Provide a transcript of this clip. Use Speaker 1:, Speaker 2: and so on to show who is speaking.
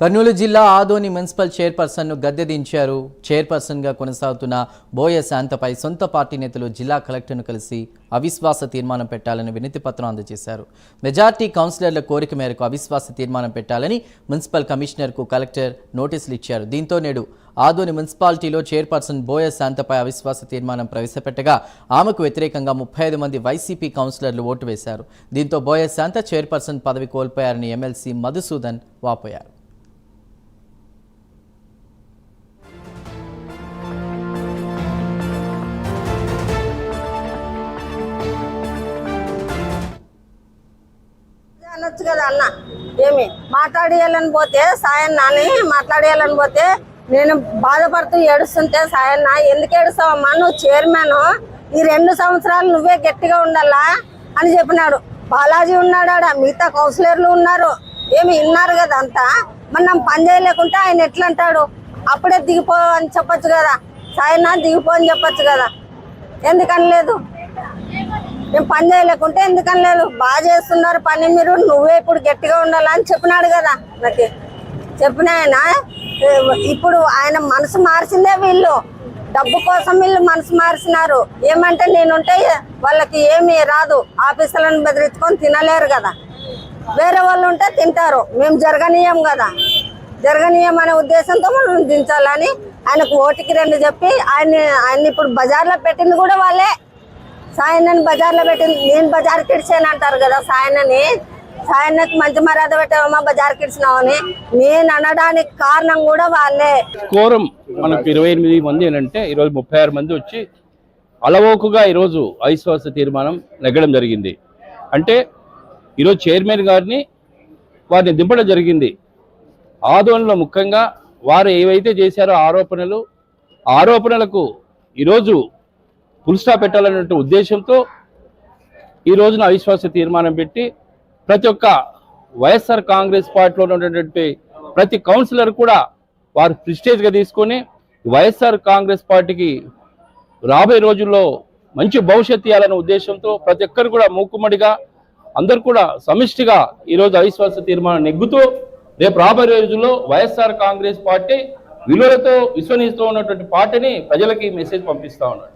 Speaker 1: కర్నూలు జిల్లా ఆదోని మున్సిపల్ చైర్పర్సన్ను గద్దె దించారు చైర్పర్సన్గా కొనసాగుతున్న బోయ శాంతపై సొంత పార్టీ నేతలు జిల్లా కలెక్టర్ను కలిసి అవిశ్వాస తీర్మానం పెట్టాలని వినతి పత్రం అందజేశారు. మెజార్టీ కౌన్సిలర్ల కోరిక మేరకు అవిశ్వాస తీర్మానం పెట్టాలని మున్సిపల్ కమిషనర్కు కలెక్టర్ నోటీసులు ఇచ్చారు. దీంతో నేడు ఆదోని మున్సిపాలిటీలో చైర్పర్సన్ బోయ శాంతపై అవిశ్వాస తీర్మానం ప్రవేశపెట్టగా ఆమెకు వ్యతిరేకంగా ముప్పై ఐదు మంది వైసీపీ కౌన్సిలర్లు ఓటు వేశారు. దీంతో బోయ శాంత చైర్పర్సన్ పదవి కోల్పోయారని ఎమ్మెల్సీ మధుసూదన్ వాపోయారు.
Speaker 2: అనొచ్చు కదా అన్న. ఏమి? మాట్లాడేయాలని పోతే సాయన్ నాని మాట్లాడేయాలని పోతే నేను బాధపడుతూ ఏడుస్తుంటే సాయన్న ఎందుకు ఏడుస్తావమ్మా? నువ్వు చైర్మన్. ఈ రెండు సంవత్సరాలు నువ్వే గట్టిగా ఉండాలా? అని చెప్పినాడు. బాలాజీ ఉన్నాడా మిగతా కౌన్సిలర్లు ఉన్నారు. ఏమి? విన్నారు కదా అంతా. మనం పని చేయలేకుంటే ఆయన ఎట్లా అంటాడు? అప్పుడే దిగిపో అని చెప్పొచ్చు కదా. సాయన్న దిగిపో అని చెప్పొచ్చు కదా. ఎందుకని మేము పని చేయలేకుంటే ఎందుకని లేదు? బాగా చేస్తున్నారు పని మీరు నువ్వే ఇప్పుడు గట్టిగా ఉండాలని చెప్పినాడు కదా నాకు. చెప్పిన ఆయన? ఇప్పుడు ఆయన మనసు మార్చిందే వీళ్ళు. డబ్బు కోసం వీళ్ళు మనసు మార్చినారు. ఏమంటే నేనుంటే వాళ్ళకి ఏమి రాదు. ఆఫీసులను బెదిరించుకొని తినలేరు కదా. వేరే వాళ్ళు ఉంటే తింటారు. మేము జరగనీయం కదా. జరగనీయం అనే ఉద్దేశంతో మనం దించాలని ఆయనకు ఓటికి రెండు చెప్పి ఆయన ఆయన ఇప్పుడు బజార్లో పెట్టింది కూడా వాళ్ళే. సాయన్నని బజార్లో పెట్టింది నేను బజార్ కిడిచాను అంటారు కదా సాయన్నని. సాయన్నకి మంచి మర్యాద పెట్టావమ్మా బజార్ కిడిచినావని నేను అనడానికి కారణం కూడా వాళ్ళే.
Speaker 3: కోరం మనకు ఇరవై ఎనిమిది మంది అంటే ఈరోజు ముప్పై ఆరు మంది వచ్చి అలవోకుగా ఈరోజు అవిశ్వాస తీర్మానం నెగ్గడం జరిగింది. అంటే ఈరోజు చైర్మన్ గారిని వారిని దింపడం జరిగింది. ఆందోళనలో ముఖ్యంగా వారు ఏవైతే చేశారో ఆరోపణలు ఆరోపణలకు ఈరోజు పులుస్టా పెట్టాలనే ఉద్దేశంతో ఈ రోజున అవిశ్వాస తీర్మానం పెట్టి ప్రతి ఒక్క వైఎస్ఆర్ కాంగ్రెస్ పార్టీలో ఉన్నటువంటి ప్రతి కౌన్సిలర్ కూడా వారు ప్రిస్టేజ్గా తీసుకొని వైఎస్ఆర్ కాంగ్రెస్ పార్టీకి రాబోయే రోజుల్లో మంచి భవిష్యత్ ఇవ్వాలనే ఉద్దేశంతో ప్రతి ఒక్కరు కూడా మూకుమ్మడిగా అందరు కూడా సమిష్టిగా ఈరోజు అవిశ్వాస తీర్మానం నెగ్గుతూ రేపు రాబోయే రోజుల్లో వైఎస్ఆర్ కాంగ్రెస్ పార్టీ విలువలతో విశ్వనిస్తూ ఉన్నటువంటి పార్టీని ప్రజలకి మెసేజ్ పంపిస్తా ఉన్నాడు.